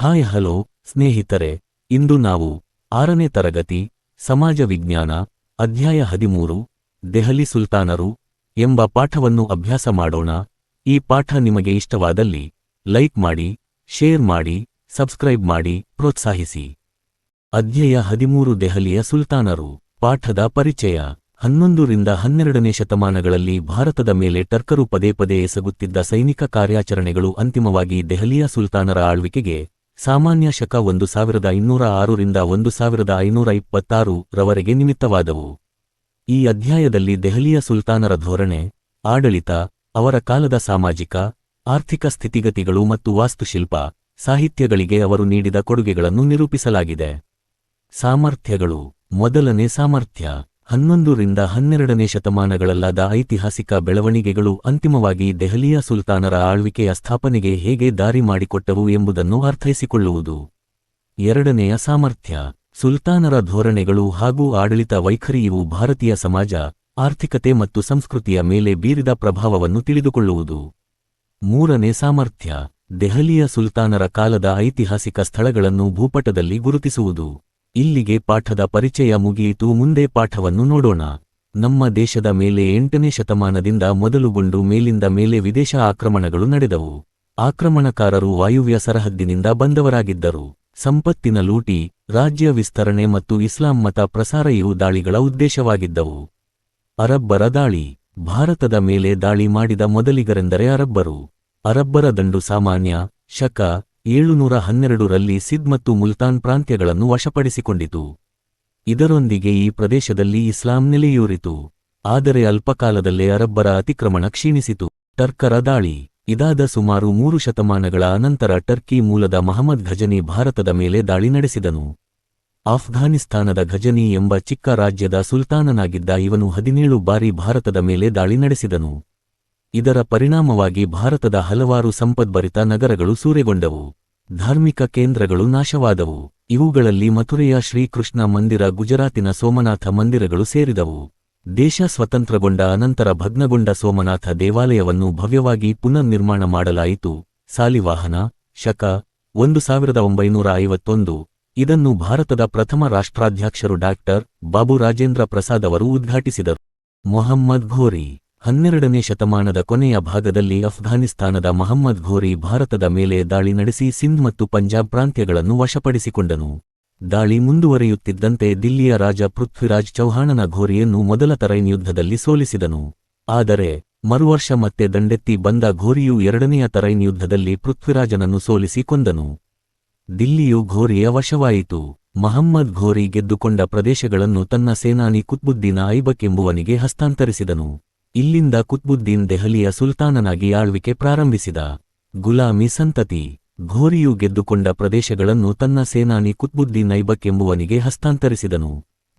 Hi hello, ಸ್ನೇಹಿತರೆ, ಇಂದು ನಾವು ಆರನೇ ತರಗತಿ, ಸಮಾಜ ವಿಜ್ಞಾನ, ಅಧ್ಯಾಯ ಹದಿಮೂರು, ದೆಹಲಿ ಸುಲ್ತಾನರು ಎಂಬ ಪಾಠವನ್ನು ಅಭ್ಯಾಸ ಮಾಡೋಣ. ಈ ಪಾಠ ನಿಮಗೆ ಇಷ್ಟವಾದಲ್ಲಿ ಲೈಕ್ ಮಾಡಿ, ಶೇರ್ ಮಾಡಿ, ಸಬ್ಸ್ಕ್ರೈಬ್ ಮಾಡಿ, ಪ್ರೋತ್ಸಾಹಿಸಿ. ಅಧ್ಯಾಯ ಹದಿಮೂರು, ದೆಹಲಿಯ ಸುಲ್ತಾನರು. ಪಾಠದ ಪರಿಚಯ. ಹನ್ನೊಂದರಿಂದ ಹನ್ನೆರಡನೇ ಶತಮಾನಗಳಲ್ಲಿ ಭಾರತದ ಮೇಲೆ ಟರ್ಕರು ಪದೇ ಪದೇ ಎಸಗುತ್ತಿದ್ದ ಸೈನಿಕ ಕಾರ್ಯಾಚರಣೆಗಳು ಅಂತಿಮವಾಗಿ ದೆಹಲಿಯ ಸುಲ್ತಾನರ ಆಳ್ವಿಕೆಗೆ ಸಾಮಾನ್ಯ ಶಕ ಒಂದು ಸಾವಿರದ ಐನೂರ ಆರರಿಂದ ಒಂದು ಸಾವಿರದ ಐನೂರ ಇಪ್ಪತ್ತಾರು ರವರೆಗೆ ನಿಮಿತ್ತವಾದವು. ಈ ಅಧ್ಯಾಯದಲ್ಲಿ ದೆಹಲಿಯ ಸುಲ್ತಾನರ ಧೋರಣೆ, ಆಡಳಿತ, ಅವರ ಕಾಲದ ಸಾಮಾಜಿಕ, ಆರ್ಥಿಕ ಸ್ಥಿತಿಗತಿಗಳು ಮತ್ತು ವಾಸ್ತುಶಿಲ್ಪ, ಸಾಹಿತ್ಯಗಳಿಗೆ ಅವರು ನೀಡಿದ ಕೊಡುಗೆಗಳನ್ನು ನಿರೂಪಿಸಲಾಗಿದೆ. ಸಾಮರ್ಥ್ಯಗಳು. ಮೊದಲನೇ ಸಾಮರ್ಥ್ಯ. ಹನ್ನೊಂದರಿಂದ ಹನ್ನೆರಡನೇ ಶತಮಾನಗಳಲ್ಲಾದ ಐತಿಹಾಸಿಕ ಬೆಳವಣಿಗೆಗಳು ಅಂತಿಮವಾಗಿ ದೆಹಲಿಯ ಸುಲ್ತಾನರ ಆಳ್ವಿಕೆಯ ಸ್ಥಾಪನೆಗೆ ಹೇಗೆ ದಾರಿ ಮಾಡಿಕೊಟ್ಟವು ಎಂಬುದನ್ನು ಅರ್ಥೈಸಿಕೊಳ್ಳುವುದು. ಎರಡನೆಯ ಸಾಮರ್ಥ್ಯ, ಸುಲ್ತಾನರ ಧೋರಣೆಗಳು ಹಾಗೂ ಆಡಳಿತ ವೈಖರಿಯು ಭಾರತೀಯ ಸಮಾಜ, ಆರ್ಥಿಕತೆ ಮತ್ತು ಸಂಸ್ಕೃತಿಯ ಮೇಲೆ ಬೀರಿದ ಪ್ರಭಾವವನ್ನು ತಿಳಿದುಕೊಳ್ಳುವುದು. ಮೂರನೇ ಸಾಮರ್ಥ್ಯ, ದೆಹಲಿಯ ಸುಲ್ತಾನರ ಕಾಲದ ಐತಿಹಾಸಿಕ ಸ್ಥಳಗಳನ್ನು ಭೂಪಟದಲ್ಲಿ ಗುರುತಿಸುವುದು. ಇಲ್ಲಿಗೆ ಪಾಠದ ಪರಿಚಯ ಮುಗಿಯಿತು. ಮುಂದೆ ಪಾಠವನ್ನು ನೋಡೋಣ. ನಮ್ಮ ದೇಶದ ಮೇಲೆ ಎಂಟನೇ ಶತಮಾನದಿಂದ ಮೊದಲುಗೊಂಡು ಮೇಲಿಂದ ಮೇಲೆ ವಿದೇಶ ಆಕ್ರಮಣಗಳು ನಡೆದವು. ಆಕ್ರಮಣಕಾರರು ವಾಯುವ್ಯ ಸರಹದ್ದಿನಿಂದ ಬಂದವರಾಗಿದ್ದರು. ಸಂಪತ್ತಿನ ಲೂಟಿ, ರಾಜ್ಯ ವಿಸ್ತರಣೆ ಮತ್ತು ಇಸ್ಲಾಂ ಮತ ಪ್ರಸಾರ ಇವು ದಾಳಿಗಳ ಉದ್ದೇಶವಾಗಿದ್ದವು. ಅರಬ್ಬರ ದಾಳಿ, ಭಾರತದ ಮೇಲೆ ದಾಳಿ ಮಾಡಿದ ಮೊದಲಿಗರೆಂದರೆ ಅರಬ್ಬರು. ಅರಬ್ಬರ ದಂಡು ಸಾಮಾನ್ಯ, ಶಕ ಏಳುನೂರ ಹನ್ನೆರಡರಲ್ಲಿ ಸಿದ್ ಮತ್ತು ಮುಲ್ತಾನ್ ಪ್ರಾಂತ್ಯಗಳನ್ನು ವಶಪಡಿಸಿಕೊಂಡಿತು. ಇದರೊಂದಿಗೆ ಈ ಪ್ರದೇಶದಲ್ಲಿ ಇಸ್ಲಾಂ ನೆಲೆಯೂರಿತು. ಆದರೆ ಅಲ್ಪಕಾಲದಲ್ಲೇ ಅರಬ್ಬರ ಅತಿಕ್ರಮಣ ಕ್ಷೀಣಿಸಿತು. ಟರ್ಕರ ದಾಳಿ, ಇದಾದ ಸುಮಾರು ಮೂರು ಶತಮಾನಗಳ ಅನಂತರ ಟರ್ಕಿ ಮೂಲದ ಮಹಮ್ಮದ್ ಘಜನಿ ಭಾರತದ ಮೇಲೆ ದಾಳಿ ನಡೆಸಿದನು. ಆಫ್ಘಾನಿಸ್ತಾನದ ಘಜನಿ ಎಂಬ ಚಿಕ್ಕ ರಾಜ್ಯದ ಸುಲ್ತಾನನಾಗಿದ್ದ ಇವನು ಹದಿನೇಳು ಬಾರಿ ಭಾರತದ ಮೇಲೆ ದಾಳಿ ನಡೆಸಿದನು. ಇದರ ಪರಿಣಾಮವಾಗಿ ಭಾರತದ ಹಲವಾರು ಸಂಪದ್ಭರಿತ ನಗರಗಳು ಸೂರೆಗೊಂಡವು. ಧಾರ್ಮಿಕ ಕೇಂದ್ರಗಳು ನಾಶವಾದವು. ಇವುಗಳಲ್ಲಿ ಮಥುರೆಯ ಶ್ರೀಕೃಷ್ಣ ಮಂದಿರ, ಗುಜರಾತಿನ ಸೋಮನಾಥ ಮಂದಿರಗಳು ಸೇರಿದವು. ದೇಶ ಸ್ವತಂತ್ರಗೊಂಡ ಅನಂತರ ಭಗ್ನಗೊಂಡ ಸೋಮನಾಥ ದೇವಾಲಯವನ್ನು ಭವ್ಯವಾಗಿ ಪುನರ್ನಿರ್ಮಾಣ ಮಾಡಲಾಯಿತು. ಸಾಲಿವಾಹನ, ಶಕ, ಒಂದು ಸಾವಿರದ ಒಂಬೈನೂರ ಐವತ್ತೊಂದು. ಇದನ್ನು ಭಾರತದ ಪ್ರಥಮ ರಾಷ್ಟ್ರಾಧ್ಯಕ್ಷರು ಡಾಕ್ಟರ್ ಬಾಬು ರಾಜೇಂದ್ರ ಪ್ರಸಾದ್ ಅವರು ಉದ್ಘಾಟಿಸಿದರು. ಮೊಹಮ್ಮದ್ ಘೋರಿ ಹನ್ನೆರಡನೇ ಶತಮಾನದ ಕೊನೆಯ ಭಾಗದಲ್ಲಿ ಅಫ್ಘಾನಿಸ್ತಾನದ ಮಹಮ್ಮದ್ ಘೋರಿ ಭಾರತದ ಮೇಲೆ ದಾಳಿ ನಡೆಸಿ ಸಿಂಧ್ ಮತ್ತು ಪಂಜಾಬ್ ಪ್ರಾಂತ್ಯಗಳನ್ನು ವಶಪಡಿಸಿಕೊಂಡನು. ದಾಳಿ ಮುಂದುವರಿಯುತ್ತಿದ್ದಂತೆ ದಿಲ್ಲಿಯ ರಾಜ ಪೃಥ್ವಿರಾಜ್ ಚೌಹಾಣನ ಘೋರಿಯನ್ನು ಮೊದಲ ತರೈನ್ ಯುದ್ಧದಲ್ಲಿ ಸೋಲಿಸಿದನು. ಆದರೆ, ಮರುವರ್ಷ ಮತ್ತೆ ದಂಡೆತ್ತಿ ಬಂದ ಘೋರಿಯು ಎರಡನೆಯ ತರೈನ್ ಯುದ್ಧದಲ್ಲಿ ಪೃಥ್ವಿರಾಜನನ್ನು ಸೋಲಿಸಿ ಕೊಂದನು. ದಿಲ್ಲಿಯು ಘೋರಿಯ ವಶವಾಯಿತು. ಮಹಮ್ಮದ್ ಘೋರಿ ಗೆದ್ದುಕೊಂಡ ಪ್ರದೇಶಗಳನ್ನು ತನ್ನ ಸೇನಾನಿ ಕುತ್ಬುದ್ದೀನ ಐಬಕ್ ಎಂಬುವನಿಗೆ ಹಸ್ತಾಂತರಿಸಿದನು. ಇಲ್ಲಿಂದ ಕುತ್ಬುದ್ದೀನ್ ದೆಹಲಿಯ ಸುಲ್ತಾನನಾಗಿ ಆಳ್ವಿಕೆ ಪ್ರಾರಂಭಿಸಿದ. ಗುಲಾಮಿ ಸಂತತಿ, ಘೋರಿಯು ಗೆದ್ದುಕೊಂಡ ಪ್ರದೇಶಗಳನ್ನು ತನ್ನ ಸೇನಾನಿ ಕುತ್ಬುದ್ದೀನ್ ಐಬಕ್ ಎಂಬುವನಿಗೆ ಹಸ್ತಾಂತರಿಸಿದನು.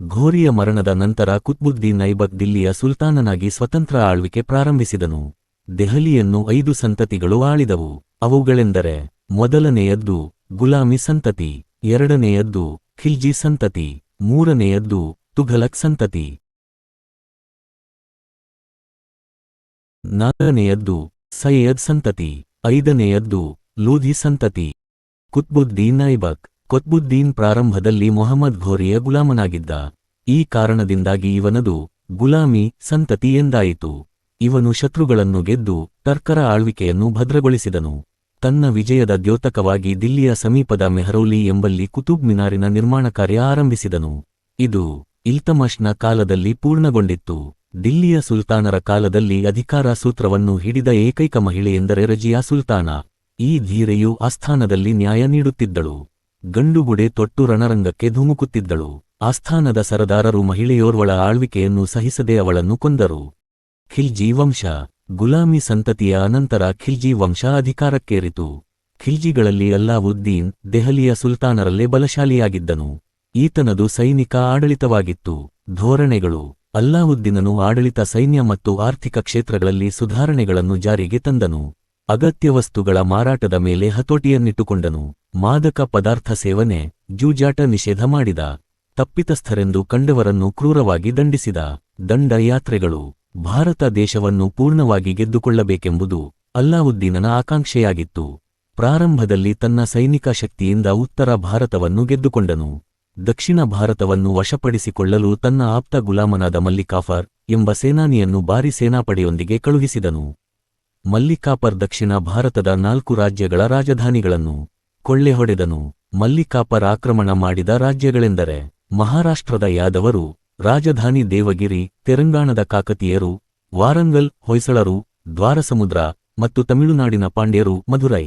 ಘೋರಿಯ ಮರಣದ ನಂತರ ಕುತ್ಬುದ್ದೀನ್ ಐಬಕ್ ದಿಲ್ಲಿಯ ಸುಲ್ತಾನನಾಗಿ ಸ್ವತಂತ್ರ ಆಳ್ವಿಕೆ ಪ್ರಾರಂಭಿಸಿದನು. ದೆಹಲಿಯನ್ನು ಐದು ಸಂತತಿಗಳು ಆಳಿದವು. ಅವುಗಳೆಂದರೆ, ಮೊದಲನೆಯದ್ದು ಗುಲಾಮಿ ಸಂತತಿ, ಎರಡನೆಯದ್ದು ಖಿಲ್ಜಿ ಸಂತತಿ, ಮೂರನೆಯದ್ದು ತುಘಲಕ್ ಸಂತತಿ. ನಾಲ್ಕನೆಯದ್ದು, ಸೈಯದ್ ಸಂತತಿ. ಐದನೆಯದ್ದು ಲೂಧಿ ಸಂತತಿ. ಕುತ್ಬುದ್ದೀನ್ ಐಬಕ್ ಕುತ್ಬುದ್ದೀನ್ ಪ್ರಾರಂಭದಲ್ಲಿ ಮೊಹಮ್ಮದ್ ಘೋರಿಯ ಗುಲಾಮನಾಗಿದ್ದ. ಈ ಕಾರಣದಿಂದಾಗಿ ಇವನದು ಗುಲಾಮಿ ಸಂತತಿ ಎಂದಾಯಿತು. ಇವನು ಶತ್ರುಗಳನ್ನು ಗೆದ್ದು ಟರ್ಕರ ಆಳ್ವಿಕೆಯನ್ನು ಭದ್ರಗೊಳಿಸಿದನು. ತನ್ನ ವಿಜಯದ ದ್ಯೋತಕವಾಗಿ ದಿಲ್ಲಿಯ ಸಮೀಪದ ಮೆಹರೌಲಿ ಎಂಬಲ್ಲಿ ಕುತುಬ್ ಮಿನಾರಿನ ನಿರ್ಮಾಣ ಕಾರ್ಯ ಆರಂಭಿಸಿದನು. ಇದು ಇಲ್ತಮಷ್ನ ಕಾಲದಲ್ಲಿ ಪೂರ್ಣಗೊಂಡಿತ್ತು. ದಿಲ್ಲಿಯ ಸುಲ್ತಾನರ ಕಾಲದಲ್ಲಿ ಅಧಿಕಾರ ಸೂತ್ರವನ್ನು ಹಿಡಿದ ಏಕೈಕ ಮಹಿಳೆಯೆಂದರೆ ರಜಿಯಾ ಸುಲ್ತಾನ. ಈ ಧೀರೆಯು ಆಸ್ಥಾನದಲ್ಲಿ ನ್ಯಾಯ ನೀಡುತ್ತಿದ್ದಳು. ಗಂಡುಗುಡೆ ತೊಟ್ಟು ರಣರಂಗಕ್ಕೆ ಧುಮುಕುತ್ತಿದ್ದಳು. ಆಸ್ಥಾನದ ಸರದಾರರು ಮಹಿಳೆಯೋರ್ವಳ ಆಳ್ವಿಕೆಯನ್ನು ಸಹಿಸದೆ ಅವಳನ್ನು ಕೊಂದರು. ಖಿಲ್ಜಿ ವಂಶ. ಗುಲಾಮಿ ಸಂತತಿಯ ಅನಂತರ ಖಿಲ್ಜಿ ವಂಶ ಅಧಿಕಾರಕ್ಕೇರಿತು. ಖಿಲ್ಜಿಗಳಲ್ಲಿ ಅಲ್ಲಾವುದ್ದೀನ್ ದೆಹಲಿಯ ಸುಲ್ತಾನರಲ್ಲೇ ಬಲಶಾಲಿಯಾಗಿದ್ದನು. ಈತನದು ಸೈನಿಕ ಆಡಳಿತವಾಗಿತ್ತು. ಧೋರಣೆಗಳು. ಅಲ್ಲಾವುದ್ದೀನನು ಆಡಳಿತ, ಸೈನ್ಯ ಮತ್ತು ಆರ್ಥಿಕ ಕ್ಷೇತ್ರಗಳಲ್ಲಿ ಸುಧಾರಣೆಗಳನ್ನು ಜಾರಿಗೆ ತಂದನು. ಅಗತ್ಯ ವಸ್ತುಗಳ ಮಾರಾಟದ ಮೇಲೆ ಹತೋಟಿಯನ್ನಿಟ್ಟುಕೊಂಡನು. ಮಾದಕ ಪದಾರ್ಥ ಸೇವನೆ, ಜೂಜಾಟ ನಿಷೇಧ ಮಾಡಿದ. ತಪ್ಪಿತಸ್ಥರೆಂದು ಕಂಡವರನ್ನು ಕ್ರೂರವಾಗಿ ದಂಡಿಸಿದ. ದಂಡಯಾತ್ರೆಗಳು ಭಾರತ ದೇಶವನ್ನು ಪೂರ್ಣವಾಗಿ ಗೆದ್ದುಕೊಳ್ಳಬೇಕೆಂಬುದು ಅಲ್ಲಾವುದ್ದೀನನ ಆಕಾಂಕ್ಷೆಯಾಗಿತ್ತು. ಪ್ರಾರಂಭದಲ್ಲಿ ತನ್ನ ಸೈನಿಕ ಶಕ್ತಿಯಿಂದ ಉತ್ತರ ಭಾರತವನ್ನು ಗೆದ್ದುಕೊಂಡನು. ದಕ್ಷಿಣ ಭಾರತವನ್ನು ವಶಪಡಿಸಿಕೊಳ್ಳಲು ತನ್ನ ಆಪ್ತ ಗುಲಾಮನಾದ ಮಲ್ಲಿಕಾಫರ್ ಎಂಬ ಸೇನಾನಿಯನ್ನು ಭಾರಿ ಸೇನಾಪಡೆಯೊಂದಿಗೆ ಕಳುಹಿಸಿದನು. ಮಲ್ಲಿಕಾಪರ್ ದಕ್ಷಿಣ ಭಾರತದ ನಾಲ್ಕು ರಾಜ್ಯಗಳ ರಾಜಧಾನಿಗಳನ್ನು ಕೊಳ್ಳೆ ಹೊಡೆದನು ಮಲ್ಲಿಕಾಪರ್ ಆಕ್ರಮಣ ಮಾಡಿದ ರಾಜ್ಯಗಳೆಂದರೆ ಮಹಾರಾಷ್ಟ್ರದ ಯಾದವರು, ರಾಜಧಾನಿ ದೇವಗಿರಿ, ತೆಲಂಗಾಣದ ಕಾಕತೀಯರು, ವಾರಂಗಲ್, ಹೊಯ್ಸಳರು, ದ್ವಾರಸಮುದ್ರ ಮತ್ತು ತಮಿಳುನಾಡಿನ ಪಾಂಡ್ಯರು, ಮಧುರೈ.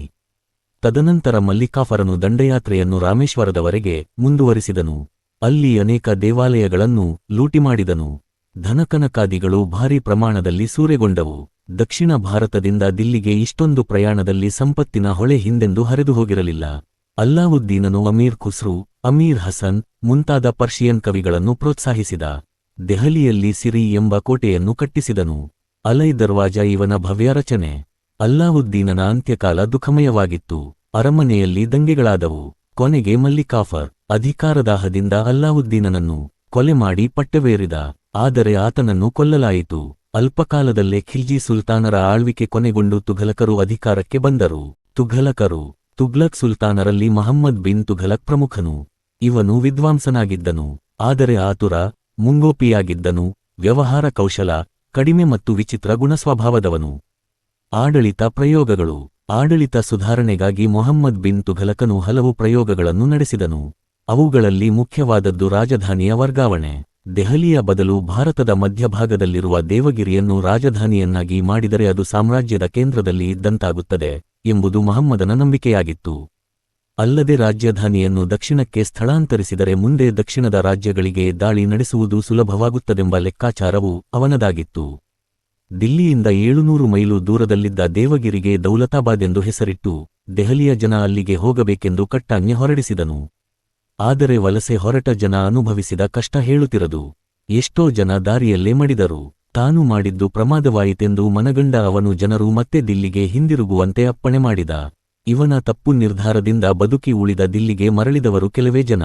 ತದನಂತರ ಮಲ್ಲಿಕಾಫರನು ದಂಡಯಾತ್ರೆಯನ್ನು ರಾಮೇಶ್ವರದವರೆಗೆ ಮುಂದುವರಿಸಿದನು. ಅಲ್ಲಿ ಅನೇಕ ದೇವಾಲಯಗಳನ್ನು ಲೂಟಿ ಮಾಡಿದನು ಧನಕನಕಾದಿಗಳು ಭಾರೀ ಪ್ರಮಾಣದಲ್ಲಿ ಸೂರೆಗೊಂಡವು. ದಕ್ಷಿಣ ಭಾರತದಿಂದ ದಿಲ್ಲಿಗೆ ಇಷ್ಟೊಂದು ಪ್ರಯಾಣದಲ್ಲಿ ಸಂಪತ್ತಿನ ಹೊಳೆ ಹಿಂದೆಂದು ಹರಿದು ಹೋಗಿರಲಿಲ್ಲ. ಅಲ್ಲಾವುದ್ದೀನನು ಅಮೀರ್ ಖುಸ್ರು, ಅಮೀರ್ ಹಸನ್ ಮುಂತಾದ ಪರ್ಷಿಯನ್ ಕವಿಗಳನ್ನು ಪ್ರೋತ್ಸಾಹಿಸಿದ. ದೆಹಲಿಯಲ್ಲಿ ಸಿರಿ ಎಂಬ ಕೋಟೆಯನ್ನು ಕಟ್ಟಿಸಿದನು. ಅಲೈ ದರ್ವಾಜ ಇವನ ಭವ್ಯ ರಚನೆ. ಅಲ್ಲಾವುದ್ದೀನನ ಅಂತ್ಯಕಾಲ ದುಃಖಮಯವಾಗಿತ್ತು. ಅರಮನೆಯಲ್ಲಿ ದಂಗೆಗಳಾದವು. ಕೊನೆಗೆ ಮಲ್ಲಿಕಾಫರ್ ಅಧಿಕಾರದಾಹದಿಂದ ಅಲ್ಲಾವುದ್ದೀನನನ್ನು ಕೊಲೆ ಮಾಡಿ ಪಟ್ಟವೇರಿದ ಆದರೆ ಆತನನ್ನು ಕೊಲ್ಲಲಾಯಿತು. ಅಲ್ಪಕಾಲದಲ್ಲೇ ಖಿಲ್ಜಿ ಸುಲ್ತಾನರ ಆಳ್ವಿಕೆ ಕೊನೆಗೊಂಡು ತುಘಲಕರು ಅಧಿಕಾರಕ್ಕೆ ಬಂದರು. ತುಘಲಕರು ತುಘ್ಲಕ್ ಸುಲ್ತಾನರಲ್ಲಿ ಮಹಮ್ಮದ್ ಬಿನ್ ತುಘಲಕ್ ಪ್ರಮುಖನು. ಇವನು ವಿದ್ವಾಂಸನಾಗಿದ್ದನು. ಆದರೆ ಆತುರ, ಮುಂಗೋಪಿಯಾಗಿದ್ದನು. ವ್ಯವಹಾರ ಕೌಶಲ ಕಡಿಮೆ ಮತ್ತು ವಿಚಿತ್ರ ಗುಣಸ್ವಭಾವದವನು. ಆಡಳಿತ ಪ್ರಯೋಗಗಳು. ಆಡಳಿತ ಸುಧಾರಣೆಗಾಗಿ ಮೊಹಮ್ಮದ್ ಬಿನ್ ತುಘಲಕನು ಹಲವು ಪ್ರಯೋಗಗಳನ್ನು ನಡೆಸಿದನು. ಅವುಗಳಲ್ಲಿ ಮುಖ್ಯವಾದದ್ದು ರಾಜಧಾನಿಯ ವರ್ಗಾವಣೆ. ದೆಹಲಿಯ ಬದಲು ಭಾರತದ ಮಧ್ಯಭಾಗದಲ್ಲಿರುವ ದೇವಗಿರಿಯನ್ನು ರಾಜಧಾನಿಯನ್ನಾಗಿ ಮಾಡಿದರೆ ಅದು ಸಾಮ್ರಾಜ್ಯದ ಕೇಂದ್ರದಲ್ಲಿ ಇದ್ದಂತಾಗುತ್ತದೆ ಎಂಬುದು ಮಹಮ್ಮದನ ನಂಬಿಕೆಯಾಗಿತ್ತು. ಅಲ್ಲದೆ ರಾಜಧಾನಿಯನ್ನು ದಕ್ಷಿಣಕ್ಕೆ ಸ್ಥಳಾಂತರಿಸಿದರೆ ಮುಂದೆ ದಕ್ಷಿಣದ ರಾಜ್ಯಗಳಿಗೆ ದಾಳಿ ನಡೆಸುವುದು ಸುಲಭವಾಗುತ್ತದೆಂಬ ಲೆಕ್ಕಾಚಾರವು ಅವನದಾಗಿತ್ತು. ದಿಲ್ಲಿಯಿಂದ ಏಳುನೂರು ಮೈಲು ದೂರದಲ್ಲಿದ್ದ ದೇವಗಿರಿಗೆ ದೌಲತಾಬಾದ್ ಎಂದು ಹೆಸರಿಟ್ಟು ದೆಹಲಿಯ ಜನ ಅಲ್ಲಿಗೆ ಹೋಗಬೇಕೆಂದು ಕಟ್ಟಾಜ್ಞೆ ಹೊರಡಿಸಿದನು. ಆದರೆ ವಲಸೆ ಹೊರಟ ಜನ ಅನುಭವಿಸಿದ ಕಷ್ಟ ಹೇಳುತ್ತಿರದು. ಎಷ್ಟೋ ಜನ ದಾರಿಯಲ್ಲೇ ಮಡಿದರು. ತಾನು ಮಾಡಿದ್ದು ಪ್ರಮಾದವಾಯಿತೆಂದು ಮನಗಂಡ ಅವನು ಜನರು ಮತ್ತೆ ದಿಲ್ಲಿಗೆ ಹಿಂದಿರುಗುವಂತೆ ಅಪ್ಪಣೆ ಮಾಡಿದ. ಇವನ ತಪ್ಪು ನಿರ್ಧಾರದಿಂದ ಬದುಕಿ ಉಳಿದ ದಿಲ್ಲಿಗೆ ಮರಳಿದವರು ಕೆಲವೇ ಜನ.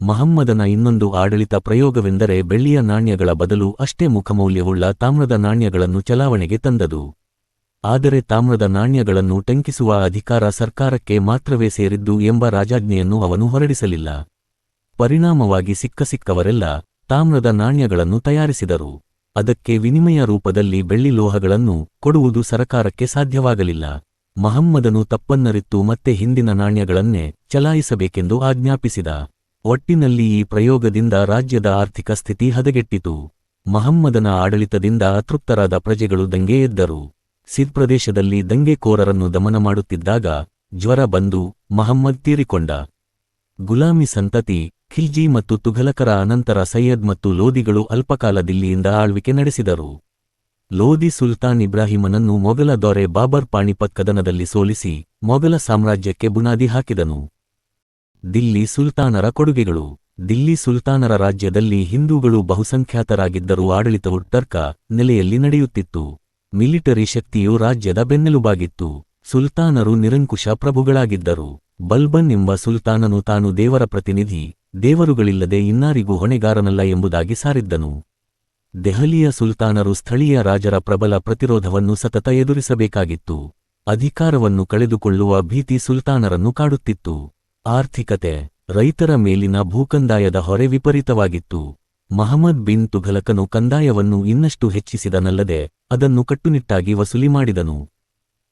ಮಹಮ್ಮದನ ಇನ್ನೊಂದು ಆಡಳಿತ ಪ್ರಯೋಗವೆಂದರೆ ಬೆಳ್ಳಿಯ ನಾಣ್ಯಗಳ ಬದಲು ಅಷ್ಟೇ ಮುಖಮೌಲ್ಯವುಳ್ಳ ತಾಮ್ರದ ನಾಣ್ಯಗಳನ್ನು ಚಲಾವಣೆಗೆ ತಂದದು. ಆದರೆ ತಾಮ್ರದ ನಾಣ್ಯಗಳನ್ನು ಟಂಕಿಸುವ ಅಧಿಕಾರ ಸರ್ಕಾರಕ್ಕೆ ಮಾತ್ರವೇ ಸೇರಿದ್ದು ಎಂಬ ರಾಜಾಜ್ಞೆಯನ್ನು ಅವನು ಹೊರಡಿಸಲಿಲ್ಲ. ಪರಿಣಾಮವಾಗಿ ಸಿಕ್ಕ ಸಿಕ್ಕವರೆಲ್ಲ ತಾಮ್ರದ ನಾಣ್ಯಗಳನ್ನು ತಯಾರಿಸಿದರು. ಅದಕ್ಕೆ ವಿನಿಮಯ ರೂಪದಲ್ಲಿ ಬೆಳ್ಳಿ ಲೋಹಗಳನ್ನು ಕೊಡುವುದು ಸರಕಾರಕ್ಕೆ ಸಾಧ್ಯವಾಗಲಿಲ್ಲ. ಮಹಮ್ಮದನು ತಪ್ಪನ್ನರಿತ್ತು ಮತ್ತೆ ಹಿಂದಿನ ನಾಣ್ಯಗಳನ್ನೇ ಚಲಾಯಿಸಬೇಕೆಂದು ಆಜ್ಞಾಪಿಸಿದ. ಒಟ್ಟಿನಲ್ಲಿ ಈ ಪ್ರಯೋಗದಿಂದ ರಾಜ್ಯದ ಆರ್ಥಿಕ ಸ್ಥಿತಿ ಹದಗೆಟ್ಟಿತು. ಮಹಮ್ಮದನ ಆಡಳಿತದಿಂದ ಅತೃಪ್ತರಾದ ಪ್ರಜೆಗಳು ದಂಗೆ ಎದ್ದರು. ಸಿದ್ ಪ್ರದೇಶದಲ್ಲಿ ದಂಗೆಕೋರರನ್ನು ದಮನ ಮಾಡುತ್ತಿದ್ದಾಗ ಜ್ವರ ಬಂದು ಮಹಮ್ಮದ್ ತೀರಿಕೊಂಡ. ಗುಲಾಮಿ ಸಂತತಿ, ಖಿಲ್ಜಿ ಮತ್ತು ತುಘಲಕರ ಅನಂತರ ಸೈಯದ್ ಮತ್ತು ಲೋದಿಗಳು ಅಲ್ಪಕಾಲ ದಿಲ್ಲಿಯಿಂದ ಆಳ್ವಿಕೆ ನಡೆಸಿದರು. ಲೋದಿ ಸುಲ್ತಾನ್ ಇಬ್ರಾಹಿಮನನ್ನು ಮೊಘಲ ದೊರೆ ಬಾಬರ್ ಪಾಣಿಪತ್ ಕದನದಲ್ಲಿ ಸೋಲಿಸಿ ಮೊಘಲ ಸಾಮ್ರಾಜ್ಯಕ್ಕೆ ಬುನಾದಿ ಹಾಕಿದನು. ದಿಲ್ಲಿ ಸುಲ್ತಾನರ ಕೊಡುಗೆಗಳು. ದಿಲ್ಲಿ ಸುಲ್ತಾನರ ರಾಜ್ಯದಲ್ಲಿ ಹಿಂದೂಗಳು ಬಹುಸಂಖ್ಯಾತರಾಗಿದ್ದರೂ ಆಡಳಿತವು ಟರ್ಕ ನೆಲೆಯಲ್ಲಿ ನಡೆಯುತ್ತಿತ್ತು. ಮಿಲಿಟರಿ ಶಕ್ತಿಯು ರಾಜ್ಯದ ಬೆನ್ನೆಲುಬಾಗಿತ್ತು. ಸುಲ್ತಾನರು ನಿರಂಕುಶ ಪ್ರಭುಗಳಾಗಿದ್ದರು. ಬಲ್ಬನ್ ಎಂಬ ಸುಲ್ತಾನನು ತಾನು ದೇವರ ಪ್ರತಿನಿಧಿ, ದೇವರುಗಳಿಲ್ಲದೆ ಇನ್ನಾರಿಗೂ ಹೊಣೆಗಾರನಲ್ಲ ಎಂಬುದಾಗಿ ಸಾರಿದ್ದನು. ದೆಹಲಿಯ ಸುಲ್ತಾನರು ಸ್ಥಳೀಯ ರಾಜರ ಪ್ರಬಲ ಪ್ರತಿರೋಧವನ್ನು ಸತತ ಎದುರಿಸಬೇಕಾಗಿತ್ತು. ಅಧಿಕಾರವನ್ನು ಕಳೆದುಕೊಳ್ಳುವ ಭೀತಿ ಸುಲ್ತಾನರನ್ನು ಕಾಡುತ್ತಿತ್ತು. ಆರ್ಥಿಕತೆ ರೈತರ ಮೇಲಿನ ಭೂಕಂದಾಯದ ಹೊರೆ ವಿಪರೀತವಾಗಿತ್ತು. ಮಹಮ್ಮದ್ ಬಿನ್ ತುಘಲಕನು ಕಂದಾಯವನ್ನು ಇನ್ನಷ್ಟು ಹೆಚ್ಚಿಸಿದನಲ್ಲದೆ ಅದನ್ನು ಕಟ್ಟುನಿಟ್ಟಾಗಿ ವಸೂಲಿ ಮಾಡಿದನು.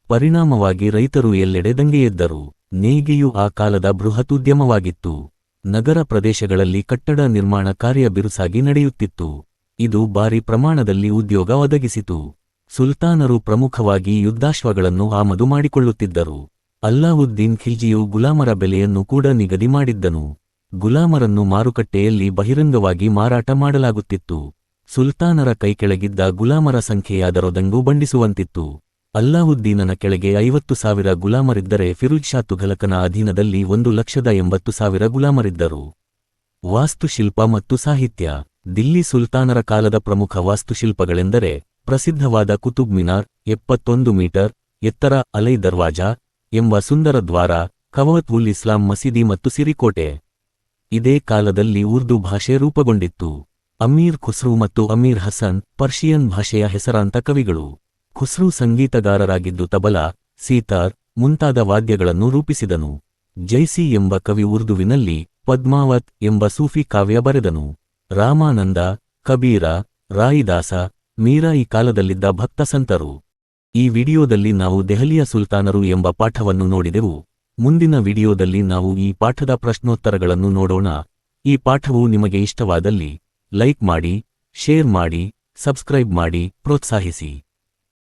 ಪರಿಣಾಮವಾಗಿ ರೈತರು ಎಲ್ಲೆಡೆ ದಂಗೆಯೆದ್ದರು. ನೇಯ್ಗೆಯು ಆ ಕಾಲದ ಬೃಹತ್ ಉದ್ಯಮವಾಗಿತ್ತು. ನಗರ ಪ್ರದೇಶಗಳಲ್ಲಿ ಕಟ್ಟಡ ನಿರ್ಮಾಣ ಕಾರ್ಯ ಬಿರುಸಾಗಿ ನಡೆಯುತ್ತಿತ್ತು. ಇದು ಭಾರಿ ಪ್ರಮಾಣದಲ್ಲಿ ಉದ್ಯೋಗ ಒದಗಿಸಿತು. ಸುಲ್ತಾನರು ಪ್ರಮುಖವಾಗಿ ಯುದ್ಧಾಶ್ವಗಳನ್ನು ಆಮದು ಮಾಡಿಕೊಳ್ಳುತ್ತಿದ್ದರು. ಅಲ್ಲಾವುದ್ದೀನ್ ಖಿಲ್ಜಿಯು ಗುಲಾಮರ ಬೆಲೆಯನ್ನು ಕೂಡ ನಿಗದಿ ಮಾಡಿದ್ದನು. ಗುಲಾಮರನ್ನು ಮಾರುಕಟ್ಟೆಯಲ್ಲಿ ಬಹಿರಂಗವಾಗಿ ಮಾರಾಟ ಮಾಡಲಾಗುತ್ತಿತ್ತು. ಸುಲ್ತಾನರ ಕೈಕೆಳಗಿದ್ದ ಗುಲಾಮರ ಸಂಖ್ಯೆಯಾದರೊದಂಗೂ ಬಂಡಿಸುವಂತಿತ್ತು ಅಲ್ಲಾವುದ್ದೀನನ ಕೆಳಗೆ ಐವತ್ತು ಸಾವಿರ ಗುಲಾಮರಿದ್ದರೆ ಫಿರುಜ್ ಶಾ ತುಘಲಕನ ಅಧೀನದಲ್ಲಿ ಒಂದು ಲಕ್ಷದ ಎಂಬತ್ತು ಸಾವಿರ ಗುಲಾಮರಿದ್ದರು. ವಾಸ್ತುಶಿಲ್ಪ ಮತ್ತು ಸಾಹಿತ್ಯ. ದಿಲ್ಲಿ ಸುಲ್ತಾನರ ಕಾಲದ ಪ್ರಮುಖ ವಾಸ್ತುಶಿಲ್ಪಗಳೆಂದರೆ ಪ್ರಸಿದ್ಧವಾದ ಕುತುಬ್ ಮಿನಾರ್, ಎಪ್ಪತ್ತೊಂದು ಮೀಟರ್, ಎತ್ತರ ಅಲೈ ದರ್ವಾಜಾ ಎಂಬ ಸುಂದರ ದ್ವಾರ ಉಲ್ ಇಸ್ಲಾಂ ಮಸೀದಿ ಮತ್ತು ಸಿರಿಕೋಟೆ. ಇದೇ ಕಾಲದಲ್ಲಿ ಉರ್ದು ಭಾಷೆ ರೂಪುಗೊಂಡಿತ್ತು. ಅಮೀರ್ ಖುಸ್ರು ಮತ್ತು ಅಮೀರ್ ಹಸನ್, ಪರ್ಷಿಯನ್ ಭಾಷೆಯ ಹೆಸರಾಂತ ಕವಿಗಳು. ಖುಸ್ರು ಸಂಗೀತಗಾರರಾಗಿದ್ದು ತಬಲಾ, ಸೀತಾರ್, ಮುಂತಾದ ವಾದ್ಯಗಳನ್ನು ರೂಪಿಸಿದನು. ಜೈಸಿ ಎಂಬ ಕವಿ ಉರ್ದುವಿನಲ್ಲಿ ಪದ್ಮಾವತ್ ಎಂಬ ಸೂಫಿ ಕಾವ್ಯ ಬರೆದನು. ರಾಮಾನಂದ, ಕಬೀರ, ರಾಯಿದಾಸ, ಮೀರಾ ಈ ಕಾಲದಲ್ಲಿದ್ದ ಭಕ್ತ ಸಂತರು. ಈ ವಿಡಿಯೋದಲ್ಲಿ ನಾವು ದೆಹಲಿಯ ಸುಲ್ತಾನರು ಎಂಬ ಪಾಠವನ್ನು ನೋಡಿದೆವು. ಮುಂದಿನ ವಿಡಿಯೋದಲ್ಲಿ ನಾವು ಈ ಪಾಠದ ಪ್ರಶ್ನೋತ್ತರಗಳನ್ನು ನೋಡೋಣ. ಈ ಪಾಠವು ನಿಮಗೆ ಇಷ್ಟವಾದಲ್ಲಿ ಲೈಕ್ ಮಾಡಿ, ಶೇರ್ ಮಾಡಿ, ಸಬ್ಸ್ಕ್ರೈಬ್ ಮಾಡಿ, ಪ್ರೋತ್ಸಾಹಿಸಿ.